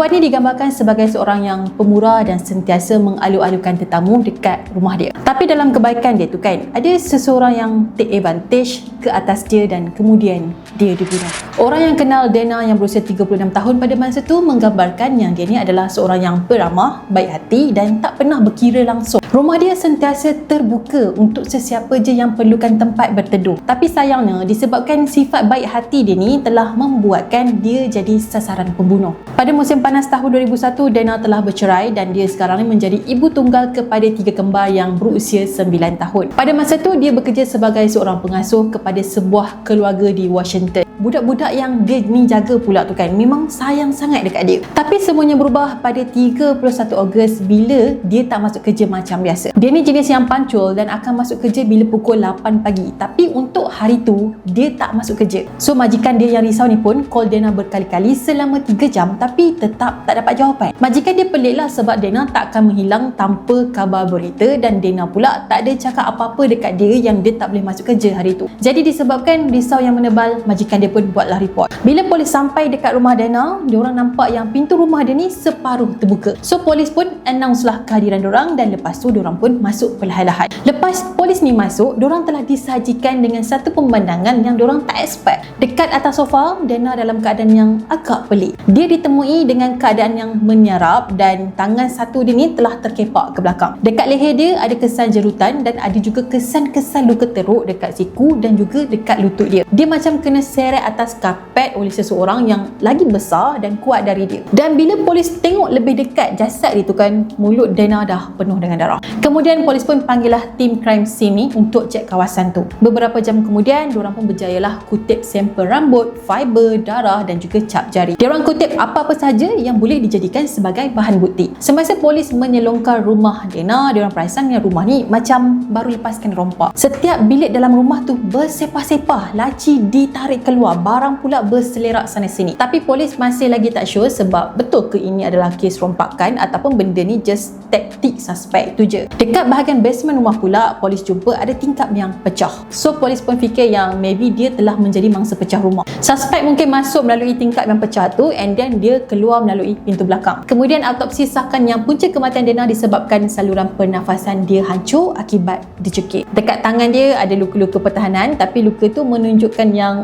Perempuan ni digambarkan sebagai seorang yang pemurah dan sentiasa mengalu-alukan tetamu dekat rumah dia. Tapi dalam kebaikan dia tu kan, ada seseorang yang take advantage ke atas dia dan kemudian dia dibunuh. Orang yang kenal Dana yang berusia 36 tahun pada masa tu menggambarkan yang dia ni adalah seorang yang peramah, baik hati dan tak pernah berkira langsung. Rumah dia sentiasa terbuka untuk sesiapa je yang perlukan tempat berteduh. Tapi sayangnya disebabkan sifat baik hati dia ni telah membuatkan dia jadi sasaran pembunuh. Pada musim panas tahun 2001, Dana telah bercerai dan dia sekarang ni menjadi ibu tunggal kepada tiga kembar yang berusia 9 tahun. Pada masa tu, dia bekerja sebagai seorang pengasuh kepada sebuah keluarga di Washington. Budak-budak yang dia ni jaga pula tu kan memang sayang sangat dekat dia. Tapi semuanya berubah pada 31 Ogos bila dia tak masuk kerja macam biasa. Dia ni jenis yang pancul dan akan masuk kerja bila pukul 8 pagi. Tapi untuk hari tu dia tak masuk kerja. So majikan dia yang risau ni pun call Dana berkali-kali selama 3 jam tapi tetap tak dapat jawapan. Majikan dia pelik lah sebab Dana tak akan menghilang tanpa kabar berita dan Dana pula tak ada cakap apa-apa dekat dia yang dia tak boleh masuk kerja hari tu. Jadi disebabkan risau yang menebal, majikan dia pun buatlah report. Bila polis sampai dekat rumah Dana, diorang nampak yang pintu rumah dia ni separuh terbuka. So polis pun announce lah kehadiran diorang dan lepas tu diorang pun masuk perlahan-lahan. Lepas polis ni masuk, diorang telah disajikan dengan satu pemandangan yang diorang tak expect. Dekat atas sofa, Dana dalam keadaan yang agak pelik. Dia ditemui dengan keadaan yang menyarap dan tangan satu dia ni telah terkepak ke belakang. Dekat leher dia ada kesan jerutan dan ada juga kesan-kesan luka teruk dekat siku dan juga dekat lutut dia. Dia macam kena seret atas kapet oleh seseorang yang lagi besar dan kuat dari dia. Dan bila polis tengok lebih dekat jasad itu kan, mulut Dana dah penuh dengan darah. Kemudian polis pun panggillah tim crime scene ni untuk cek kawasan tu. Beberapa jam kemudian, diorang pun berjayalah kutip sampel rambut, fiber, darah dan juga cap jari. Diorang kutip apa-apa saja yang boleh dijadikan sebagai bahan bukti. Semasa polis menyelongkar rumah Dana, diorang perasan yang rumah ni macam baru lepaskan rompak. Setiap bilik dalam rumah tu bersepah-sepah, laci ditarik keluar keluar barang pula berselerak sana sini tapi polis masih lagi tak sure sebab betul ke ini adalah kes rompakan ataupun benda ni just taktik suspek tu je. Dekat bahagian basement rumah pula polis jumpa ada tingkap yang pecah. So polis pun fikir yang maybe dia telah menjadi mangsa pecah rumah. Suspek mungkin masuk melalui tingkap yang pecah tu and then dia keluar melalui pintu belakang. Kemudian autopsi sahkan yang punca kematian Dana disebabkan saluran pernafasan dia hancur akibat dicekik. Dekat tangan dia ada luka-luka pertahanan tapi luka tu menunjukkan yang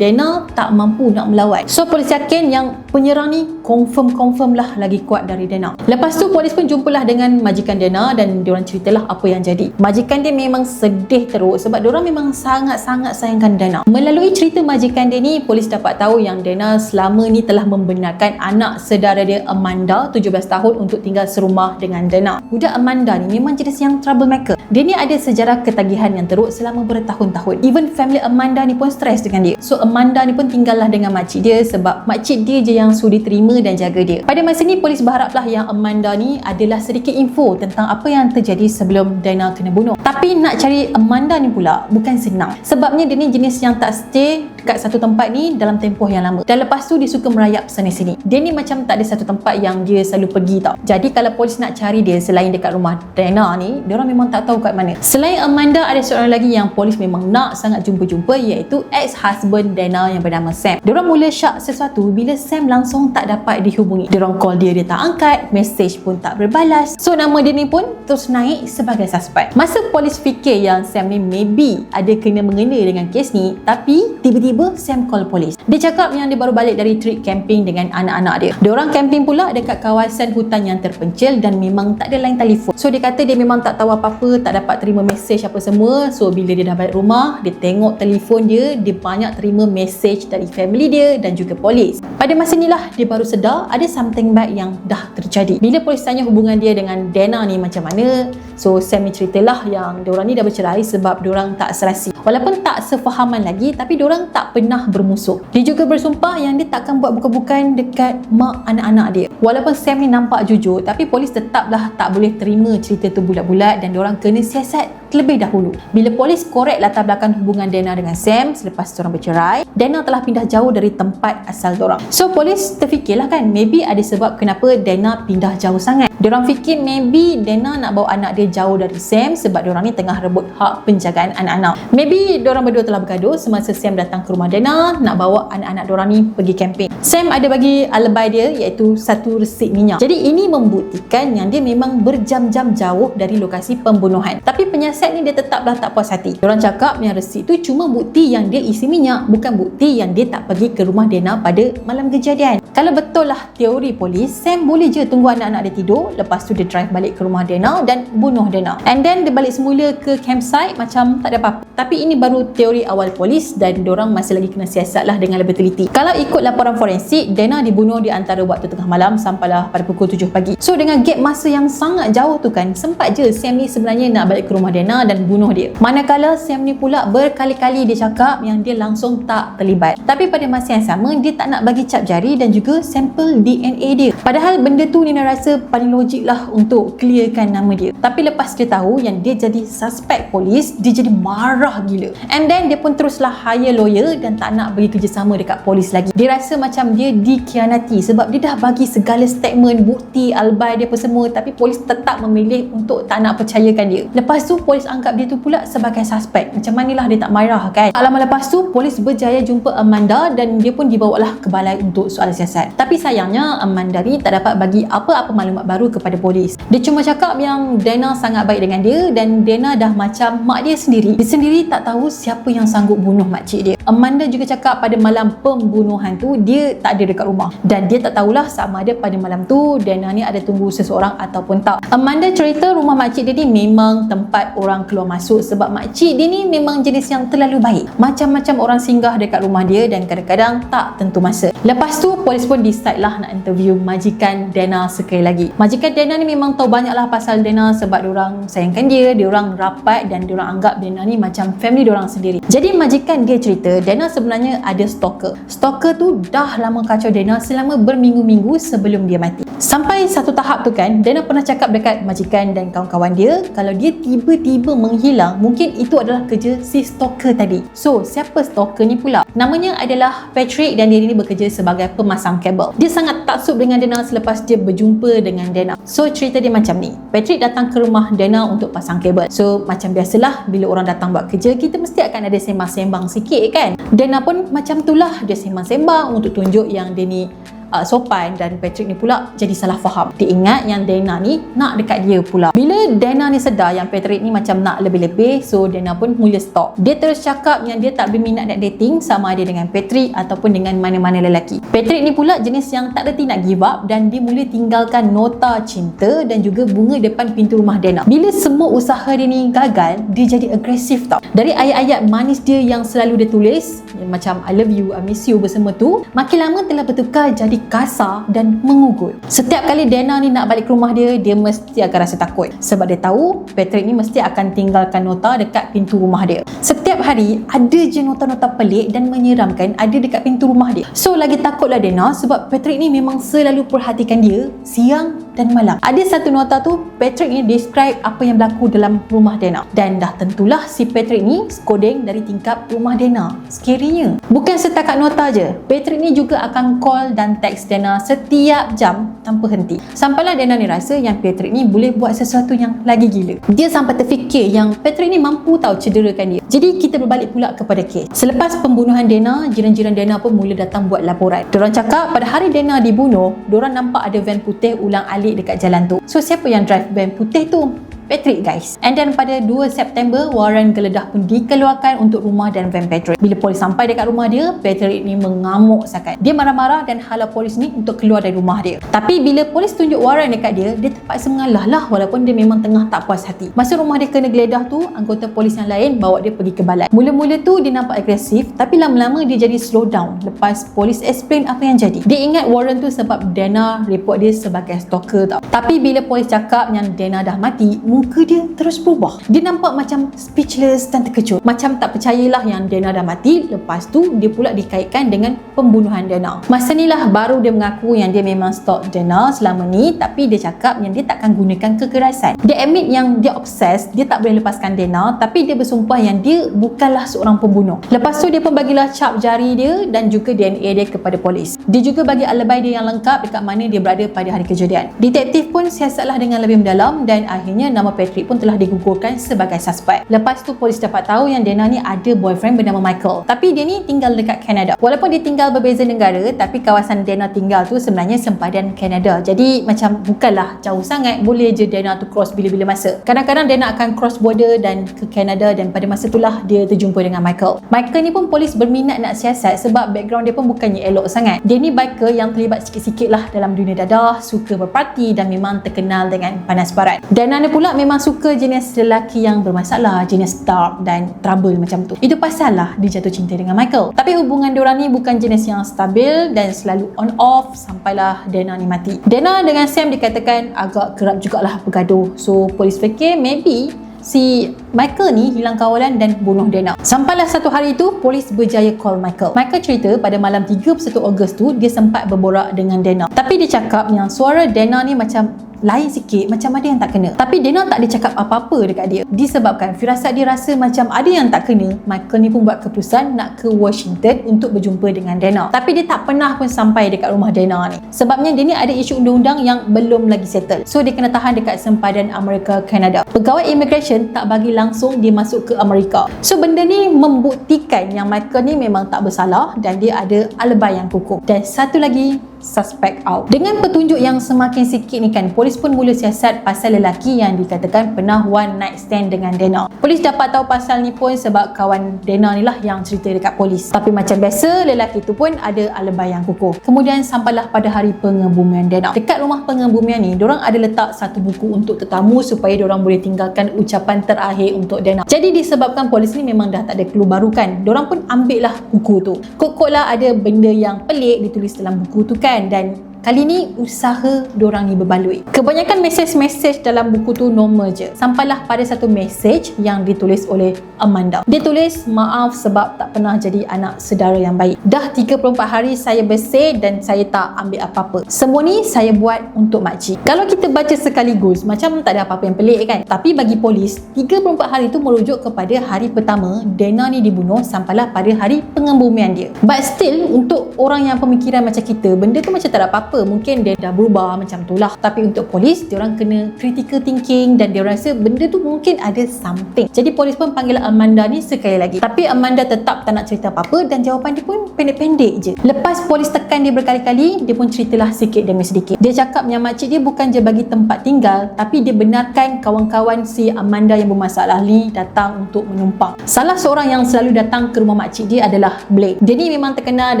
Dana tak mampu nak melawan. So polis yakin yang penyerang ni confirm-confirm lah lagi kuat dari Dana. Lepas tu polis pun jumpalah dengan majikan Dana dan diorang ceritalah apa yang jadi. Majikan dia memang sedih teruk sebab diorang memang sangat-sangat sayangkan Dana. Melalui cerita majikan dia ni, polis dapat tahu yang Dana selama ni telah membenarkan anak sedara dia Amanda 17 tahun untuk tinggal serumah dengan Dana. Budak Amanda ni memang jenis yang troublemaker. Dia ni ada sejarah ketagihan yang teruk selama bertahun-tahun. Even family Amanda ni pun stres dengan dia. So Amanda ni pun tinggallah dengan makcik dia sebab makcik dia je yang sudi terima dan jaga dia. Pada masa ni polis berharaplah yang Amanda ni adalah sedikit info tentang apa yang terjadi sebelum Dana kena bunuh. Tapi nak cari Amanda ni pula bukan senang. Sebabnya dia ni jenis yang tak stay dekat satu tempat ni dalam tempoh yang lama. Dan lepas tu dia suka merayap sana sini. Dia ni macam tak ada satu tempat yang dia selalu pergi tau. Jadi kalau polis nak cari dia selain dekat rumah Dana ni, dia orang memang tak tahu kat mana. Selain Amanda ada seorang lagi yang polis memang nak sangat jumpa-jumpa iaitu ex-husband Dana yang bernama Sam. Diorang mula syak sesuatu bila Sam langsung tak dapat dihubungi. Diorang call dia, dia tak angkat, message pun tak berbalas. So nama dia ni pun terus naik sebagai suspek. Masa polis fikir yang Sam ni maybe ada kena mengena dengan kes ni, tapi tiba-tiba Sam call polis. Dia cakap yang dia baru balik dari trip camping dengan anak-anak dia. Diorang camping pula dekat kawasan hutan yang terpencil dan memang tak ada line telefon. So dia kata dia memang tak tahu apa-apa, tak dapat terima message apa semua. So bila dia dah balik rumah, dia tengok telefon dia, dia banyak terima message dari family dia dan juga polis. Pada masa inilah dia baru sedar ada something bad yang dah terjadi. Bila polis tanya hubungan dia dengan Dana ni macam mana, so Sam ni ceritalah yang diorang ni dah bercerai sebab diorang tak serasi. Walaupun tak sefahaman lagi tapi diorang tak pernah bermusuh. Dia juga bersumpah yang dia takkan buat bukan-bukan dekat mak anak-anak dia. Walaupun Sam ni nampak jujur tapi polis tetaplah tak boleh terima cerita tu bulat-bulat dan diorang kena siasat terlebih dahulu. Bila polis korek latar belakang hubungan Dana dengan Sam selepas diorang bercerai, Dana telah pindah jauh dari tempat asal diorang. So polis terfikirlah kan maybe ada sebab kenapa Dana pindah jauh sangat. Diorang fikir maybe Dana nak bawa anak dia jauh dari Sam sebab diorang ni tengah rebut hak penjagaan anak-anak. Maybe diorang berdua telah bergaduh semasa Sam datang ke rumah Dana nak bawa anak-anak diorang ni pergi camping. Sam ada bagi alibi dia iaitu satu resip minyak. Jadi ini membuktikan yang dia memang berjam-jam jauh dari lokasi pembunuhan. Tapi penyiasat ni dia tetaplah tak puas hati. Diorang cakap yang resip tu cuma bukti yang dia isi minyak bukan bukti yang dia tak pergi ke rumah Dana pada malam kejadian. Kalau betul lah teori polis, Sam boleh je tunggu anak-anak dia tidur lepas tu dia drive balik ke rumah Dana dan bunuh Dana and then dia balik semula ke campsite macam tak ada apa-apa. Tapi ini baru teori awal polis dan orang masih lagi kena siasat lah dengan lebih teliti. Kalau ikut laporan forensik Dana dibunuh di antara waktu tengah malam sampailah pada pukul 7 pagi. So dengan gap masa yang sangat jauh tu kan sempat je Sam ni sebenarnya nak balik ke rumah Dana dan bunuh dia manakala Sam ni pula berkali-kali dia cakap yang dia langsung tak terlibat tapi pada masa yang sama dia tak nak bagi cap jari dan juga sampel DNA dia padahal benda tu Nina rasa paling logik lah untuk clearkan nama dia. Tapi lepas dia tahu yang dia jadi suspek polis, dia jadi marah gila. And then dia pun teruslah hire lawyer dan tak nak bagi kerjasama dekat polis lagi. Dia rasa macam dia dikhianati sebab dia dah bagi segala statement, bukti, alibi dia apa semua tapi polis tetap memilih untuk tak nak percayakan dia. Lepas tu polis anggap dia tu pula sebagai suspek. Macam manilah dia tak marah kan. Tak lama lepas tu polis berjaya jumpa Amanda dan dia pun dibawalah ke balai untuk soal siasat. Tapi sayangnya Amanda ni tak dapat bagi apa-apa maklumat baru kepada polis. Dia cuma cakap yang Dana sangat baik dengan dia dan Dana dah macam mak dia sendiri. Dia sendiri tak tahu siapa yang sanggup bunuh makcik dia. Amanda juga cakap pada malam pembunuhan tu dia tak ada dekat rumah. Dan dia tak tahulah sama ada pada malam tu Dana ni ada tunggu seseorang ataupun tak. Amanda cerita rumah makcik dia ni memang tempat orang keluar masuk sebab makcik dia ni memang jenis yang terlalu baik. Macam-macam orang singgah dekat rumah dia dan kadang-kadang tak tentu masa. Lepas tu polis pun decide lah nak interview majikan Dana sekali lagi. Majikan Dana ni memang tahu banyak lah pasal Dana sebab orang sayangkan dia, dia orang rapat dan dia orang anggap Dana ni macam family dia orang sendiri. Jadi majikan dia cerita Dana sebenarnya ada stalker. Stalker tu dah lama kacau Dana selama berminggu-minggu sebelum dia mati. Sampai satu tahap tu kan, Dana pernah cakap dekat majikan dan kawan-kawan dia kalau dia tiba-tiba menghilang, mungkin itu adalah kerja si stalker tadi. So, siapa stalker ni pula? Namanya adalah Patrick dan dia ni bekerja sebagai pemasang kabel. Dia sangat taksub dengan Dana selepas dia berjumpa dengan Dana. So cerita dia macam ni. Patrick datang ke rumah Dana untuk pasang kabel. So macam biasalah bila orang datang buat kerja kita mesti akan ada sembang-sembang sikit kan. Dana pun macam itulah dia sembang-sembang untuk tunjuk yang dia ni uh, sopan dan Patrick ni pula jadi salah faham. Dia ingat yang Dana ni nak dekat dia pula. Bila Dana ni sedar yang Patrick ni macam nak lebih-lebih, so Dana pun mula stop. Dia terus cakap yang dia tak berminat nak dating sama ada dengan Patrick ataupun dengan mana-mana lelaki. Patrick ni pula jenis yang tak reti nak give up dan dia mula tinggalkan nota cinta dan juga bunga depan pintu rumah Dana. Bila semua usaha dia ni gagal, dia jadi agresif tau. Dari ayat-ayat manis dia yang selalu dia tulis, macam I love you, I miss you bersama tu, makin lama telah bertukar jadi jadi kasar dan mengugut. Setiap kali Dana ni nak balik ke rumah dia, dia mesti akan rasa takut. Sebab dia tahu Patrick ni mesti akan tinggalkan nota dekat pintu rumah dia. Setiap hari, ada je nota-nota pelik dan menyeramkan ada dekat pintu rumah dia. So, lagi takutlah Dana sebab Patrick ni memang selalu perhatikan dia siang dan malam. Ada satu nota tu, Patrick ni describe apa yang berlaku dalam rumah Dana. Dan dah tentulah si Patrick ni skodeng dari tingkap rumah Dana. Scary-nya. Bukan setakat nota je, Patrick ni juga akan call dan teks Dana setiap jam tanpa henti. Sampailah Dana ni rasa yang Patrick ni boleh buat sesuatu yang lagi gila. Dia sampai terfikir yang Patrick ni mampu tahu cederakan dia. Jadi kita berbalik pula kepada kes. Selepas pembunuhan Dana, jiran-jiran Dana pun mula datang buat laporan. Diorang cakap pada hari Dana dibunuh, diorang nampak ada van putih ulang alik dekat jalan tu. So siapa yang drive van putih tu? Patrick guys. And then pada 2 September, waran geledah pun dikeluarkan untuk rumah dan van Patrick. Bila polis sampai dekat rumah dia, Patrick ni mengamuk sangat. Dia marah-marah dan halau polis ni untuk keluar dari rumah dia. Tapi bila polis tunjuk waran dekat dia, dia terpaksa mengalah lah walaupun dia memang tengah tak puas hati. Masa rumah dia kena geledah tu, anggota polis yang lain bawa dia pergi ke balai. Mula-mula tu dia nampak agresif tapi lama-lama dia jadi slow down lepas polis explain apa yang jadi. Dia ingat waran tu sebab Dana report dia sebagai stalker tau. Tapi bila polis cakap yang Dana dah mati, muka dia terus berubah. Dia nampak macam speechless dan terkejut. Macam tak percayalah yang Dana dah mati. Lepas tu dia pula dikaitkan dengan pembunuhan Dana. Masa ni lah baru dia mengaku yang dia memang stalk Dana selama ni tapi dia cakap yang dia takkan gunakan kekerasan. Dia admit yang dia obses, dia tak boleh lepaskan Dana tapi dia bersumpah yang dia bukanlah seorang pembunuh. Lepas tu dia pun bagilah cap jari dia dan juga DNA dia kepada polis. Dia juga bagi alibi dia yang lengkap dekat mana dia berada pada hari kejadian. Detektif pun siasatlah dengan lebih mendalam dan akhirnya nama Patrick pun telah digugurkan sebagai suspek. Lepas tu polis dapat tahu yang Dana ni ada boyfriend bernama Michael. Tapi dia ni tinggal dekat Canada. Walaupun dia tinggal berbeza negara tapi kawasan Dana tinggal tu sebenarnya sempadan Canada. Jadi macam bukanlah jauh sangat boleh je Dana tu cross bila-bila masa. Kadang-kadang Dana akan cross border dan ke Canada dan pada masa itulah dia terjumpa dengan Michael. Michael ni pun polis berminat nak siasat sebab background dia pun bukannya elok sangat. Dia ni biker yang terlibat sikit-sikit lah dalam dunia dadah, suka berparti dan memang terkenal dengan panas barat. Dan Nana pula memang suka jenis lelaki yang bermasalah, jenis dark dan trouble macam tu. Itu pasal lah dia jatuh cinta dengan Michael. Tapi hubungan diorang ni bukan jenis yang stabil dan selalu on off sampailah Dana ni mati. Dana dengan Sam dikatakan agak kerap jugalah bergaduh. So polis fikir maybe si Michael ni hilang kawalan dan bunuh Dana. Sampailah satu hari itu, polis berjaya call Michael. Michael cerita pada malam 31 Ogos tu, dia sempat berborak dengan Dana. Tapi dia cakap yang suara Dana ni macam lain sikit macam ada yang tak kena tapi Dana tak ada cakap apa-apa dekat dia disebabkan firasat dia rasa macam ada yang tak kena Michael ni pun buat keputusan nak ke Washington untuk berjumpa dengan Dana tapi dia tak pernah pun sampai dekat rumah Dana ni sebabnya dia ni ada isu undang-undang yang belum lagi settle so dia kena tahan dekat sempadan Amerika Canada pegawai immigration tak bagi langsung dia masuk ke Amerika. So benda ni membuktikan yang Michael ni memang tak bersalah dan dia ada alibi yang kukuh. Dan satu lagi suspect out. Dengan petunjuk yang semakin sikit ni kan, polis pun mula siasat pasal lelaki yang dikatakan pernah one night stand dengan Dana. Polis dapat tahu pasal ni pun sebab kawan Dana ni lah yang cerita dekat polis. Tapi macam biasa, lelaki tu pun ada alibi yang kukuh. Kemudian sampailah pada hari pengebumian Dana. Dekat rumah pengebumian ni, diorang ada letak satu buku untuk tetamu supaya diorang boleh tinggalkan ucapan terakhir untuk Dana. Jadi disebabkan polis ni memang dah tak ada clue baru kan, diorang pun ambil lah buku tu. Kok-kok lah ada benda yang pelik ditulis dalam buku tu kan kan? Dan Kali ni usaha diorang ni berbaloi. Kebanyakan mesej-mesej dalam buku tu normal je. Sampailah pada satu mesej yang ditulis oleh Amanda. Dia tulis, maaf sebab tak pernah jadi anak sedara yang baik. Dah 34 hari saya bersih dan saya tak ambil apa-apa. Semua ni saya buat untuk makcik. Kalau kita baca sekaligus, macam tak ada apa-apa yang pelik kan? Tapi bagi polis, 34 hari tu merujuk kepada hari pertama Dana ni dibunuh sampailah pada hari pengembumian dia. But still, untuk orang yang pemikiran macam kita, benda tu macam tak ada apa-apa apa mungkin dia dah berubah macam tu lah. Tapi untuk polis dia orang kena critical thinking dan dia rasa benda tu mungkin ada something. Jadi polis pun panggil Amanda ni sekali lagi. Tapi Amanda tetap tak nak cerita apa-apa dan jawapan dia pun pendek-pendek je. Lepas polis tekan dia berkali-kali dia pun ceritalah sikit demi sedikit. Dia cakap yang makcik dia bukan je bagi tempat tinggal tapi dia benarkan kawan-kawan si Amanda yang bermasalah. Ni datang untuk menumpang. Salah seorang yang selalu datang ke rumah makcik dia adalah Blake. Dia ni memang terkenal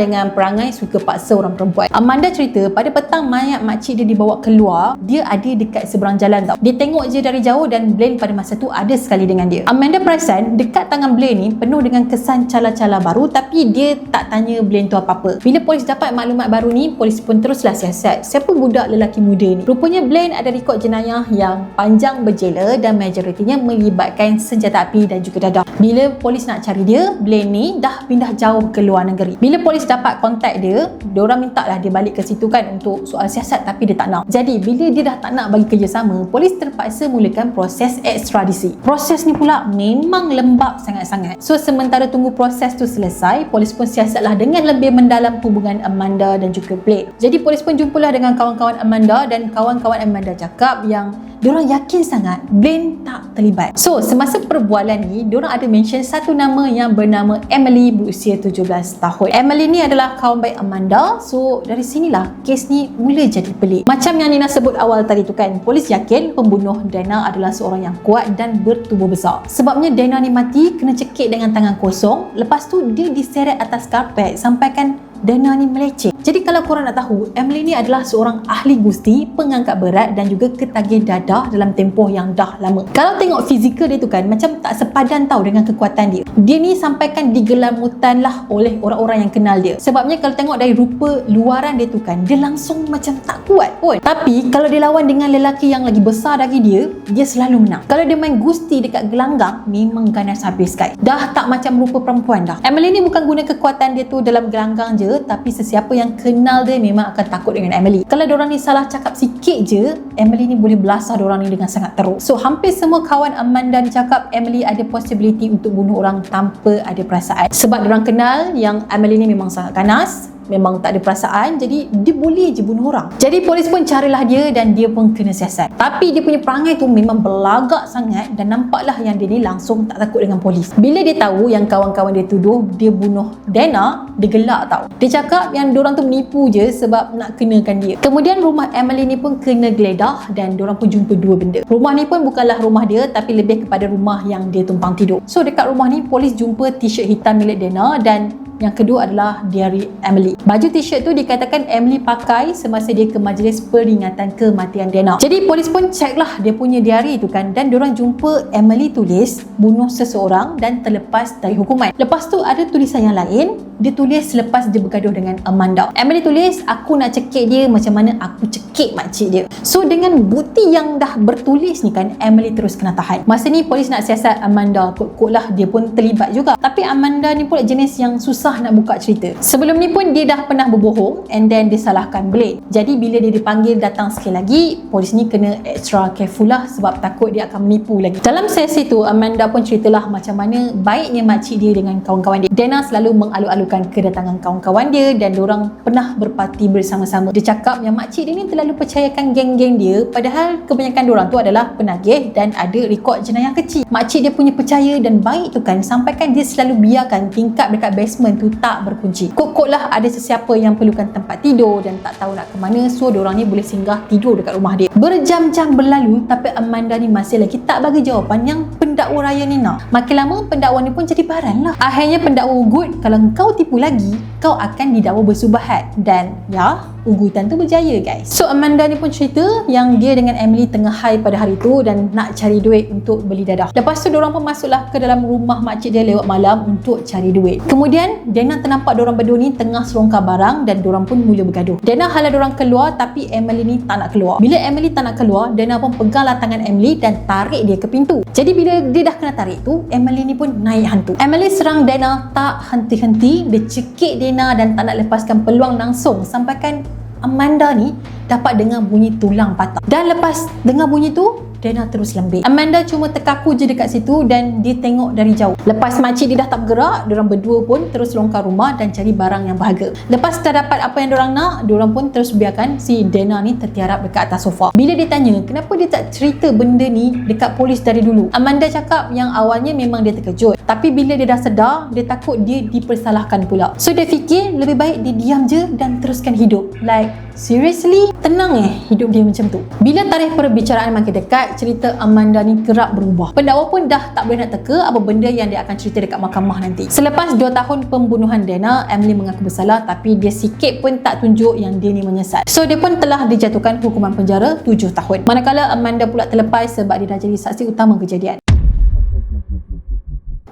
dengan perangai suka paksa orang perempuan. Amanda cerita pada pada petang mayat makcik dia dibawa keluar dia ada dekat seberang jalan tau. Dia tengok je dari jauh dan Blaine pada masa tu ada sekali dengan dia. Amanda perasan dekat tangan Blaine ni penuh dengan kesan cala-cala baru tapi dia tak tanya Blaine tu apa-apa. Bila polis dapat maklumat baru ni polis pun teruslah siasat. Siapa budak lelaki muda ni? Rupanya Blaine ada rekod jenayah yang panjang berjela dan majoritinya melibatkan senjata api dan juga dadah. Bila polis nak cari dia Blaine ni dah pindah jauh ke luar negeri. Bila polis dapat kontak dia diorang minta lah dia balik ke situ kan untuk soal siasat tapi dia tak nak. Jadi bila dia dah tak nak bagi kerjasama, polis terpaksa mulakan proses ekstradisi. Proses ni pula memang lembab sangat-sangat. So sementara tunggu proses tu selesai, polis pun siasatlah dengan lebih mendalam hubungan Amanda dan juga Blake. Jadi polis pun jumpalah dengan kawan-kawan Amanda dan kawan-kawan Amanda cakap yang diorang yakin sangat Blaine tak terlibat. So, semasa perbualan ni, diorang ada mention satu nama yang bernama Emily berusia 17 tahun. Emily ni adalah kawan baik Amanda. So, dari sinilah kes ni mula jadi pelik. Macam yang Nina sebut awal tadi tu kan, polis yakin pembunuh Dana adalah seorang yang kuat dan bertubuh besar. Sebabnya Dana ni mati kena cekik dengan tangan kosong, lepas tu dia diseret atas karpet sampai kan Dana ni meleceh. Jadi kalau korang nak tahu, Emily ni adalah seorang ahli gusti, pengangkat berat dan juga ketagih dadah dalam tempoh yang dah lama. Kalau tengok fizikal dia tu kan, macam tak sepadan tau dengan kekuatan dia. Dia ni sampaikan digelamutan lah oleh orang-orang yang kenal dia. Sebabnya kalau tengok dari rupa luaran dia tu kan, dia langsung macam tak kuat pun. Tapi kalau dia lawan dengan lelaki yang lagi besar dari dia, dia selalu menang. Kalau dia main gusti dekat gelanggang, memang ganas habis guys. Dah tak macam rupa perempuan dah. Emily ni bukan guna kekuatan dia tu dalam gelanggang je, tapi sesiapa yang kenal dia memang akan takut dengan Emily. Kalau orang ni salah cakap sikit je, Emily ni boleh belasah orang ni dengan sangat teruk. So hampir semua kawan Amanda ni cakap Emily ada possibility untuk bunuh orang tanpa ada perasaan. Sebab orang kenal yang Emily ni memang sangat ganas, memang tak ada perasaan jadi dia boleh je bunuh orang. Jadi polis pun carilah dia dan dia pun kena siasat. Tapi dia punya perangai tu memang belagak sangat dan nampaklah yang dia ni langsung tak takut dengan polis. Bila dia tahu yang kawan-kawan dia tuduh dia bunuh Dana dia gelak tau. Dia cakap yang orang tu menipu je sebab nak kenakan dia. Kemudian rumah Emily ni pun kena geledah dan orang pun jumpa dua benda. Rumah ni pun bukanlah rumah dia tapi lebih kepada rumah yang dia tumpang tidur. So dekat rumah ni polis jumpa t-shirt hitam milik Dana dan yang kedua adalah diary Emily. Baju t-shirt tu dikatakan Emily pakai semasa dia ke majlis peringatan kematian Dana. Jadi polis pun check lah dia punya diary tu kan dan diorang jumpa Emily tulis bunuh seseorang dan terlepas dari hukuman. Lepas tu ada tulisan yang lain dia tulis selepas dia bergaduh dengan Amanda. Emily tulis aku nak cekik dia macam mana aku cekik makcik dia. So dengan bukti yang dah bertulis ni kan Emily terus kena tahan. Masa ni polis nak siasat Amanda kot-kot lah dia pun terlibat juga. Tapi Amanda ni pula jenis yang susah susah nak buka cerita. Sebelum ni pun dia dah pernah berbohong and then dia salahkan Blade. Jadi bila dia dipanggil datang sekali lagi, polis ni kena extra careful lah sebab takut dia akan menipu lagi. Dalam sesi tu, Amanda pun ceritalah macam mana baiknya makcik dia dengan kawan-kawan dia. Dana selalu mengalu-alukan kedatangan kawan-kawan dia dan orang pernah berparti bersama-sama. Dia cakap yang makcik dia ni terlalu percayakan geng-geng dia padahal kebanyakan orang tu adalah penagih dan ada rekod jenayah kecil. Makcik dia punya percaya dan baik tu kan sampaikan dia selalu biarkan tingkap dekat basement tu tak berkunci. Kok-kok lah ada sesiapa yang perlukan tempat tidur dan tak tahu nak ke mana so diorang ni boleh singgah tidur dekat rumah dia. Berjam-jam berlalu tapi Amanda ni masih lagi tak bagi jawapan yang pendakwa raya ni nak. Makin lama pendakwa ni pun jadi baran lah. Akhirnya pendakwa ugut kalau kau tipu lagi kau akan didakwa bersubahat dan ya ugutan tu berjaya guys. So Amanda ni pun cerita yang dia dengan Emily tengah high pada hari tu dan nak cari duit untuk beli dadah. Lepas tu diorang pun masuklah ke dalam rumah makcik dia lewat malam untuk cari duit. Kemudian Dana ternampak diorang berdua ni tengah serongkar barang dan diorang pun mula bergaduh. Dana hala diorang keluar tapi Emily ni tak nak keluar. Bila Emily tak nak keluar, Dana pun peganglah tangan Emily dan tarik dia ke pintu. Jadi bila dia dah kena tarik tu, Emily ni pun naik hantu. Emily serang Dana tak henti-henti, dia cekik Dana dan tak nak lepaskan peluang langsung sampaikan Amanda ni dapat dengar bunyi tulang patah. Dan lepas dengar bunyi tu, Dana terus lembik. Amanda cuma terkaku je dekat situ dan dia tengok dari jauh. Lepas makcik dia dah tak bergerak, diorang berdua pun terus longkar rumah dan cari barang yang berharga. Lepas dah dapat apa yang diorang nak, diorang pun terus biarkan si Dana ni tertiarap dekat atas sofa. Bila dia tanya, kenapa dia tak cerita benda ni dekat polis dari dulu? Amanda cakap yang awalnya memang dia terkejut. Tapi bila dia dah sedar, dia takut dia dipersalahkan pula. So dia fikir lebih baik dia diam je dan teruskan hidup. Like, seriously? Tenang eh hidup dia macam tu. Bila tarikh perbicaraan makin dekat, cerita Amanda ni kerap berubah. Pendakwa pun dah tak boleh nak teka apa benda yang dia akan cerita dekat mahkamah nanti. Selepas 2 tahun pembunuhan Dana, Emily mengaku bersalah tapi dia sikit pun tak tunjuk yang dia ni menyesal. So dia pun telah dijatuhkan hukuman penjara 7 tahun. Manakala Amanda pula terlepas sebab dia dah jadi saksi utama kejadian.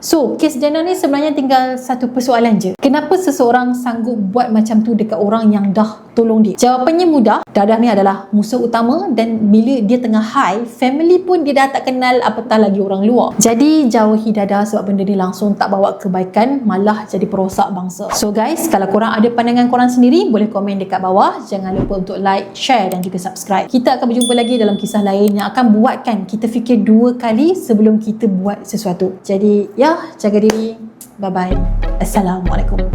So, kes Dana ni sebenarnya tinggal satu persoalan je. Kenapa seseorang sanggup buat macam tu dekat orang yang dah tolong dia? Jawapannya mudah. Dadah ni adalah musuh utama dan bila dia tengah high, family pun dia dah tak kenal apatah lagi orang luar. Jadi, jauhi Dadah sebab benda ni langsung tak bawa kebaikan, malah jadi perosak bangsa. So guys, kalau korang ada pandangan korang sendiri, boleh komen dekat bawah. Jangan lupa untuk like, share dan juga subscribe. Kita akan berjumpa lagi dalam kisah lain yang akan buatkan kita fikir dua kali sebelum kita buat sesuatu. Jadi, ya, jaga diri. Bye bye. Assalamualaikum.